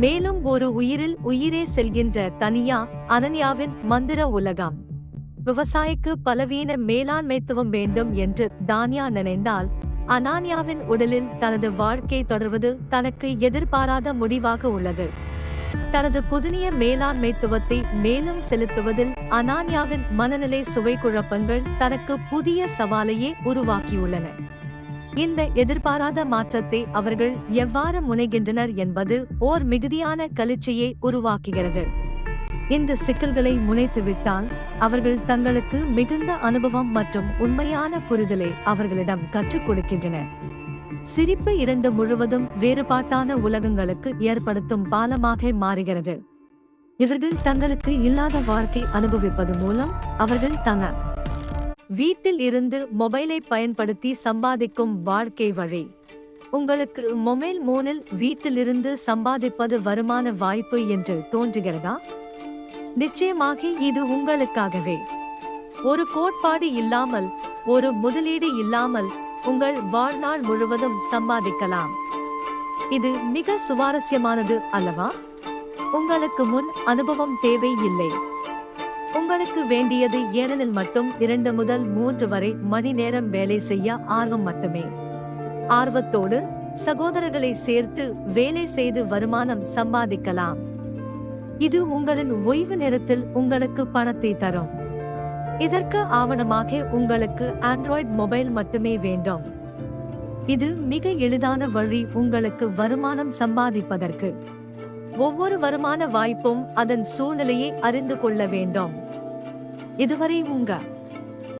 மேலும் ஒரு உயிரில் உயிரே செல்கின்ற தனியா அனன்யாவின் மந்திர உலகம். விவசாயிக்கு பலவீன மேலாண்மைத்துவம் வேண்டும் என்று தானியா நினைந்தால் அனான்யாவின் உடலில் தனது வாழ்க்கை தொடர்வது தனக்கு எதிர்பாராத முடிவாக உள்ளது. தனது புதிய மேலாண்மைத்துவத்தை மேலும் செலுத்துவதில் அனான்யாவின் மனநிலை சுவை குழப்பங்கள் தனக்கு புதிய சவாலையே உருவாக்கியுள்ளன. இந்த எதிர்பாராத மாற்றத்தை அவர்கள் எவ்வாறு முனைகின்றனர் என்பது ஓர் மிகுதியான கலிச்சையை உருவாக்குகிறது. இந்த சிக்கல்களை முனைத்துவிட்டால் அவர்கள் தங்களுக்கு மிகுந்த அனுபவம் மற்றும் உண்மையான புரிதலை அவர்களிடம் கற்றுக் கொடுக்கின்றனர். சிரிப்பு இரண்டு முழுவதும் வேறுபாட்டான உலகங்களுக்கு ஏற்படுத்தும் பாலமாக மாறுகிறது. இவர்கள் தங்களுக்கு இல்லாத வாழ்க்கை அனுபவிப்பது மூலம் அவர்கள் தங்கள் வீட்டில் இருந்து மொபைலை பயன்படுத்தி சம்பாதிக்கும் வாழ்க்கை வழி. உங்களுக்கு மொபைல் மோனில் வீட்டிலிருந்து சம்பாதிப்பது வருமான வாய்ப்பு என்று தோன்றுகிறதா? நிச்சயமாக இது உங்களுக்காகவே. ஒரு கோட்பாடு இல்லாமல் ஒரு முதலீடு இல்லாமல் உங்கள் வாழ்நாள் முழுவதும் சம்பாதிக்கலாம். இது மிக சுவாரஸ்யமானது அல்லவா? உங்களுக்கு முன் அனுபவம் தேவை இல்லை உங்களுக்கு வேண்டியது ஏனெனில் மட்டும் இரண்டு முதல் மூன்று வரை மணி நேரம் வேலை செய்ய ஆர்வம் மட்டுமே. ஆர்வத்தோடு சகோதரர்களை சேர்த்து வேலை செய்து வருமானம் சம்பாதிக்கலாம். இது உங்களின் ஓய்வு நேரத்தில் உங்களுக்கு பணத்தை தரும். இதற்கு ஆவணமாக உங்களுக்கு ஆண்ட்ராய்டு மொபைல் மட்டுமே வேண்டும். இது மிக எளிதான வழி உங்களுக்கு வருமானம் சம்பாதிப்பதற்கு. ஒவ்வொரு வருமான வாய்ப்பும் அதன் சூழ்நிலையை அறிந்து கொள்ள வேண்டும். இதுவரை உங்கள்